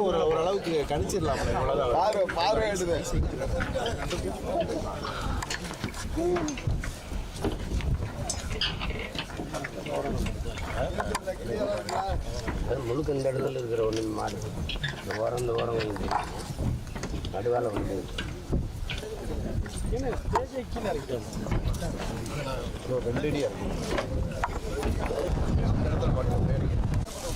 ஒரு ஓரளவுக்கு கணிச்சிடலாம் பார்வை பார்வை முழுக்க இந்த இடத்துல இருக்கிற ஒன்று மாடு இந்த ஓரம் இந்த ஓரம் வந்து நடுவால வந்து ரெண்டு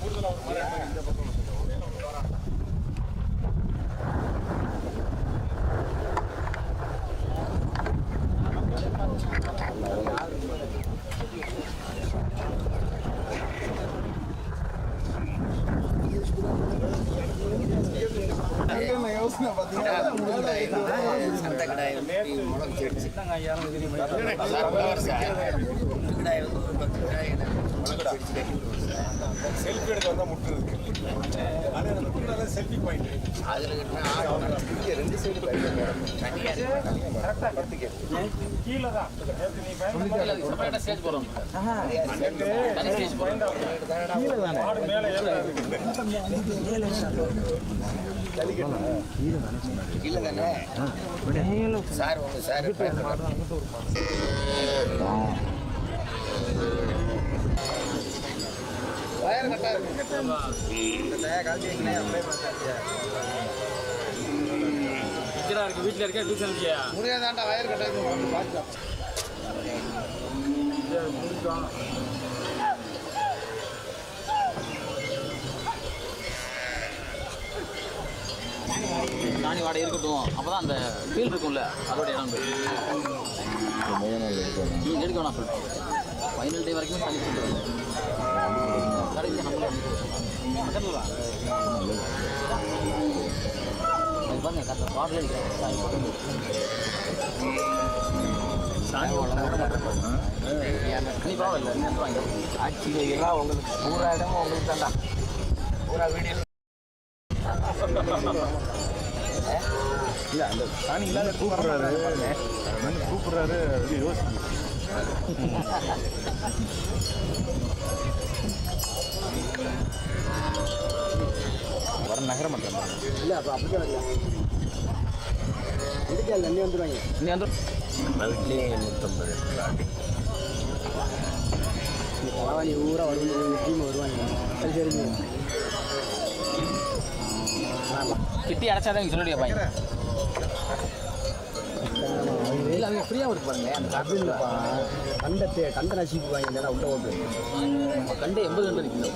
Gracias. செல்ஃபி எடுக்க வந்தா முட்டு இருக்கு அது அந்த முட்டுனால செல்ஃபி பாயிண்ட் அதில் ரெண்டு சைடு ஸ்டேஜ் போகிறோம் தனி. ஸ்டேஜ் போகிறோம் கீழே தானே. சார் சார் டீச்சராக இருக்கு வீட்டில் இருக்க டியூஷன் இருக்கியா முடியாதாண்டா வயர் கட்டாயம் பார்த்துக்கலாம் வாடகை இருக்கட்டும் அப்போ தான் அந்த ஃபீல் இருக்கும்ல அதோட இடம் போய் எடுக்க வேணாம் சொல்லிட்டு ஃபைனல் டே வரைக்கும் தள்ளி சொல்லுவேன் கடைசி நம்மள பக்கத்தில் வா அது பாருங்க கரெக்டாக பாட்டில் அடிக்கிறேன் சாமி நீ பரவாயில்ல நீ வந்து வாங்க ஆட்சி எல்லாம் உங்களுக்கு பூரா இடமும் உங்களுக்கு தான்டா பூரா வீடியோ இல்ல அந்த சாணி இல்லாத கூப்பிடுறாரு? கூப்பிடுறாரு யோசிச்சு வரணும் நகர மாட்டேன் இல்லை அப்போ அப்படி வரல இதுக்கு வந்துடுவாங்க நீ வந்து அதுக்குள்ளேயே நூற்றம்பது இந்த ஊரா வருவாங்க டீம் வருவாங்க அது தெரிஞ்சு கிட்டி அடைச்சாதான் நீங்க சொல்லிடுங்க பையன் அவங்க ஃப்ரீயாக இருக்கு பாருங்க அந்த அது இல்லைப்பா கண்டத்தை கண்ட நசிக்குவாங்க இல்லைன்னா உள்ள ஓட்டு நம்ம கண்டு எண்பது கண்டு நிற்கல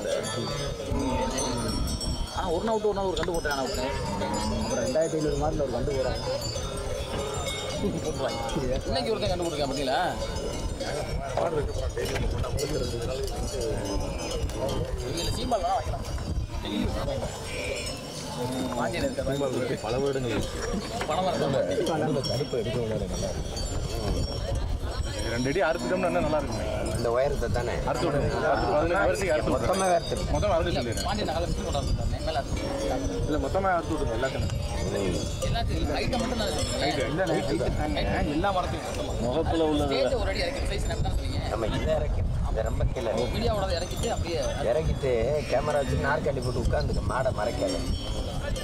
ஆனால் ஒரு நாள் விட்டு ஒரு நாள் ஒரு கண்டு விட்டேன் அப்புறம் ரெண்டாயிரத்தி ஐநூறு மாதத்தில் ஒரு கண்டு போகிறாங்க இன்னைக்கு ஒருத்தன் கண்டு கொடுக்க பார்த்தீங்களா? சீம்பால் வேணா வைக்கலாம் வாஞ்சியில் இருக்க பல வருடங்கள் பணம் வரணும் அந்த கருப்பு எடுக்க ரெண்டு அடி அறுத்துட்டோம்னா நல்லா இருக்குமே இந்த உயரத்தை தானே அறுத்து அறுத்து பதினஞ்சு வருஷத்துக்கு அறுத்து மொத்தமாக வேறு மொத்தமாக அறுத்து சொல்லிடுறேன் இல்லை மொத்தமாக அறுத்து விடுங்க ரைட்டு எல்லா மரத்தையும் மொத்தமாக முகத்தில் உள்ளது நம்ம இதை இறக்கி இந்த ரொம்ப கீழே இறக்கிட்டு அப்படியே இறக்கிட்டு கேமரா வச்சு நாற்காலி போட்டு உட்காந்துக்க மாடை மறைக்காது.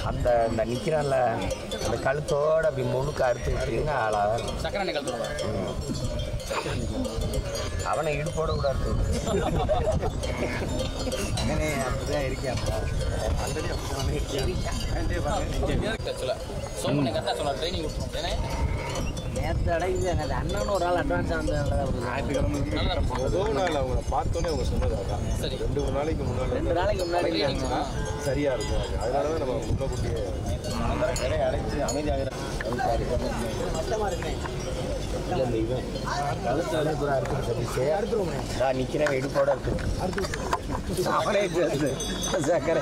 அந்த இந்த நிற்கிறான்ல அந்த கழுத்தோட அப்படி முழுக்க அறுத்து விட்டீங்கன்னா ஆளாக அவனை இடுப்போட கூட விட்டு அங்கனே அப்படிதான் இருக்கியாப்பா ஆல்ரெடி ஆக்சுவலாக சோமனை கரெக்டாக சொல்ல. ட்ரைனிங் கொடுத்துருவோம். ஏன்னா நேற்று அடைக்குது எனக்கு அண்ணன் ஒரு ஆள் அட்வான்ஸ் ஆனது ஞாயிற்றுக்கிழமை ஏதோ நாள் அவங்கள பார்த்தோன்னே அவங்க சொன்னது சரி ரெண்டு மூணு நாளைக்கு முன்னாடி ரெண்டு நாளைக்கு முன்னாடி சரியாக இருக்கும் அதனால தான் நம்ம முன்னக்கூட்டியே நிறைய அடைச்சி அமைதியாக இல்லை இந்த இவன் கழுத்தாலே பூரா அறுத்து சக்கரை சக்கரை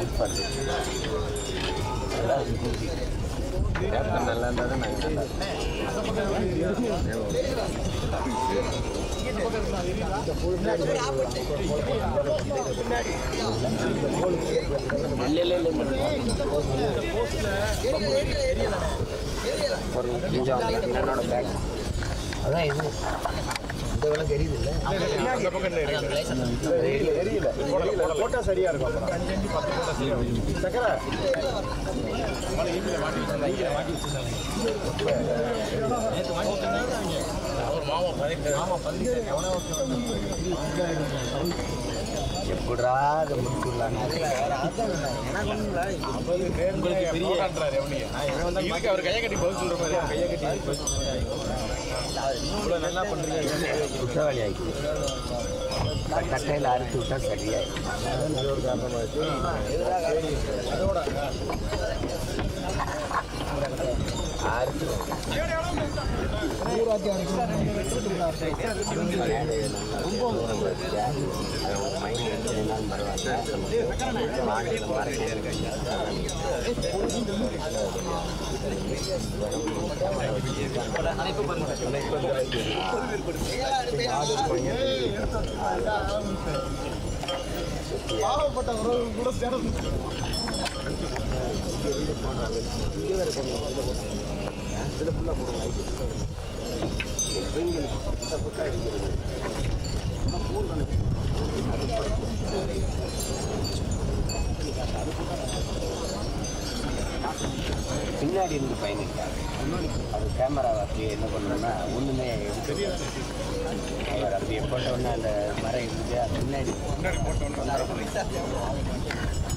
இப்போ நிறைய இருக்குல்ல நல்லா இருந்தால் தான் நாங்கள் நல்லா இல்லை இல்லை இல்லை என்னோட பேக் அதான் இது. இந்த வேலை தெரியுது இல்லை தெரியல போட்டா சரியா இருக்கும். சக்கரை மாமா பதினெட்டு மாமா பதினெட்டு இருக்கும் எப்படா அதை முடிச்சுடலான்னு உங்களுக்கு பெரிய அவர் கையை கட்டி பதில் சொல்ற மாதிரி கையை கட்டி இவ்வளோ நல்லா பண்றீங்க. குற்றவாளி ஆகி கட்டையில் அறுத்து விட்டா சரியாயிடும். அது ஒரு காரணமாச்சு அறுத்து மைண்ட் ரெண்டு நாள் பின்னாடி இருந்து பயணிக்காரு அது கேமரா அப்படியே என்ன பண்ணணும்னா ஒன்றுமே எடுத்து அவர் அப்படியே போட்ட உடனே அந்த மரம் இருந்து அது பின்னாடி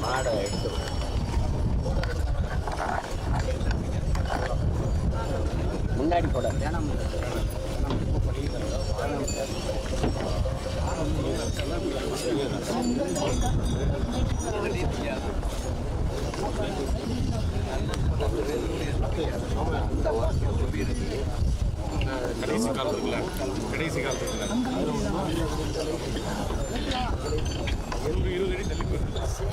மாடை எடுத்துருவோம். முன்னாடி போட கடைசி காலத்துக்குள்ள கடைசி காலத்துக்குள்ள ஒரு இருபது அடி தள்ளி தாசா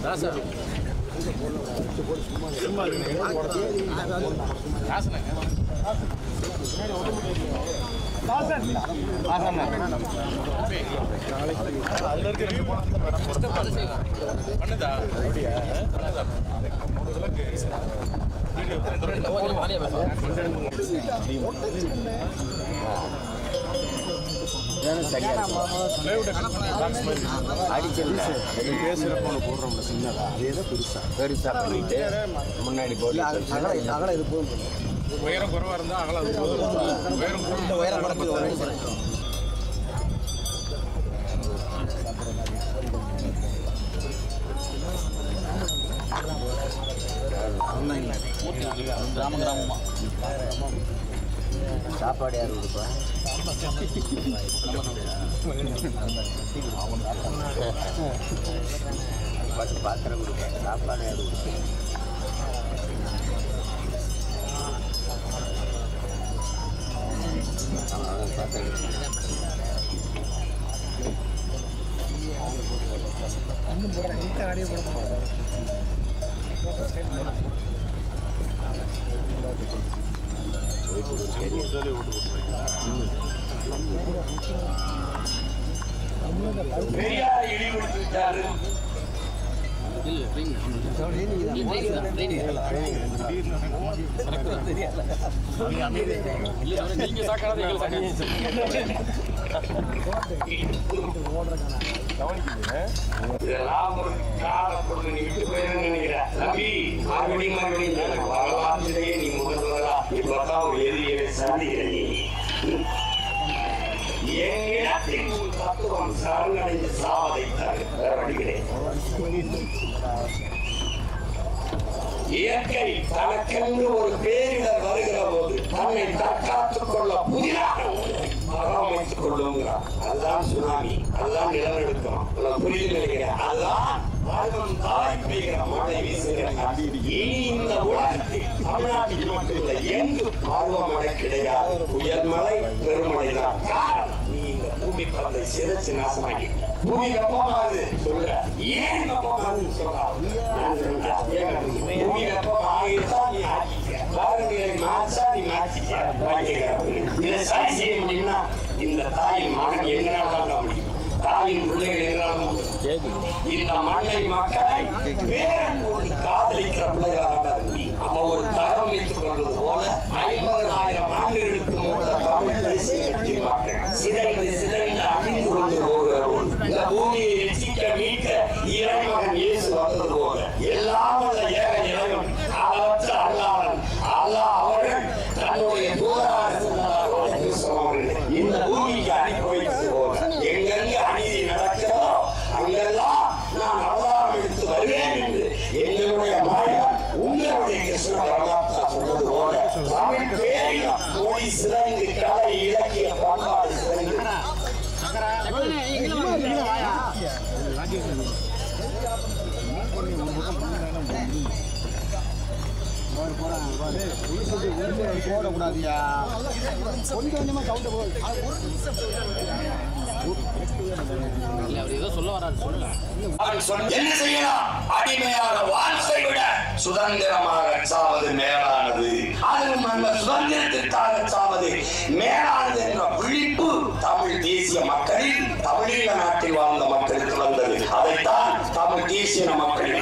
பண்ணுதா அடிச்சிருந்தா பேசுகிறப்ப முன்னாடி அகல இது போதும். உயரம் குறைவா இருந்தா அகல உயரம் உயரம் குறைஞ்சு கிராம கிராமமா? சாப்பாடு யார் கொடுப்பா? பாத்திரம் கொடுப்பேன் சாப்பாடு யார் கொடுப்பா அவன் பாத்திரம் தான் ட்ரெயின் இல்ல நீங்க சாக்காத நீ விட்டு நினைக்கிறேன் நீ முதல்வரா இப்பதான் எதிரியை சாதிக்கிற நீ என்னிடத்தில் தத்துவம் சரணடைந்து சாவதை தவிர இயற்கை தனக்கென்று ஒரு பேரிடர் வருகிற போது தன்னை தற்காத்துக் கொள்ள புதிதாக பராமரித்துக் கொள்ளுங்கிறார். அதுதான் சுனாமி. அதுதான் நிலநடுக்கம். உனக்கு புரியுது நினைக்கிறேன் அதுதான் வாழ்வம் தாய் பெய்கிற மழை வீசுகிற இனி இந்த உலகத்தில் தமிழ்நாட்டில் மட்டுமில்லை எங்கு பருவமழை கிடையாது. உயர்மலை பெருமழை தான் இந்த பூமி சிதைச்சு நாசமாக்கி பூமி வெப்பமாகுது சொல்ற ஏன் வெப்பமாகுதுன்னு சொல்றா? பூமி வெப்பமாகிட்டா நீ ஆக்கிக்க மாற்றா நீ மாற்றிக்க. இதை சரி செய்ய முடியும்னா இந்த தாயின் மகன் எங்களால் தான் முடியும்? தாயின் பிள்ளைகள் எங்களால் இந்த மண்ணை மக்களை வேறொரு காதலிக்கிற பிள்ளைகளாக முடியும். ஒரு தரம் வைத்துக் கொள்வது போல ஐம்பதாயிரம் ஆண்டுகளுக்கு முன்பு தமிழ் தேசிய கட்சி மக்கள் சிதைந்து சிதைந்து அழிந்து கொண்டு போகிறோம் இந்த பூமியை ரசிக்க மீட்க இறைமகன் இயேசு வந்தது போல. எல்லாம் உள்ள சொல்ல வராரு சொல்லுங்க அவன் சொன்ன- என்ன செய்யலாம்? அடிமையாக வாழ்க்கை விட சுதந்திரமாக சாவது மேலானது. அதுவும் அந்த சுதந்திரத்திற்காக சாவது மேலானது என்ற விழிப்பு தமிழ் தேசிய மக்களில் தமிழீழ நாட்டில் வாழ்ந்த மக்களுக்கு வந்தது. அதைத்தான் தமிழ் தேசிய மக்களின்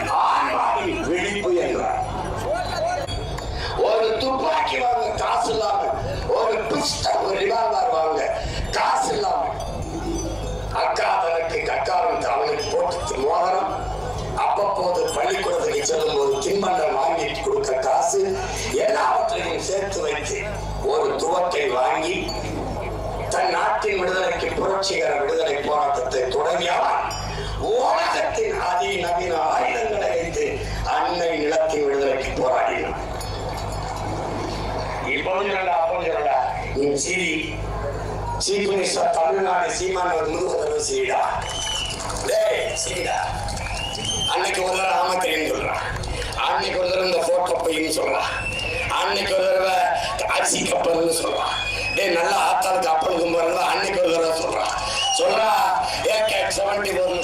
வாங்கி தன் நாட்டின் விடுதலைக்கு புரட்சிகர விடுதலை போராட்டத்தை தொடங்கியவன் உலகத்தின் அதிநவீன ஆயுதங்களை வைத்து அன்னை நிலத்தின் விடுதலைக்கு போராடினான். இப்பவும் தமிழ்நாடு சீமானவர் முழுவதும் சீடா டேய் அன்னைக்கு ஒரு தடவை ஆமத்திரின்னு சொல்றான். அன்னைக்கு ஒரு தடவை இந்த போட்டோ பையன்னு சொல்றான். அன்னைக்கு ஒரு தடவை அரிசி கப்பல்னு சொல்றான். டே நல்லா ஆத்தாளுக்கு அப்பனுக்கு பாருங்களா அன்னைக்கு ஒரு சொல்றான் சொல்றா. ஏ கேட் செவன்டி ஃபோர்னு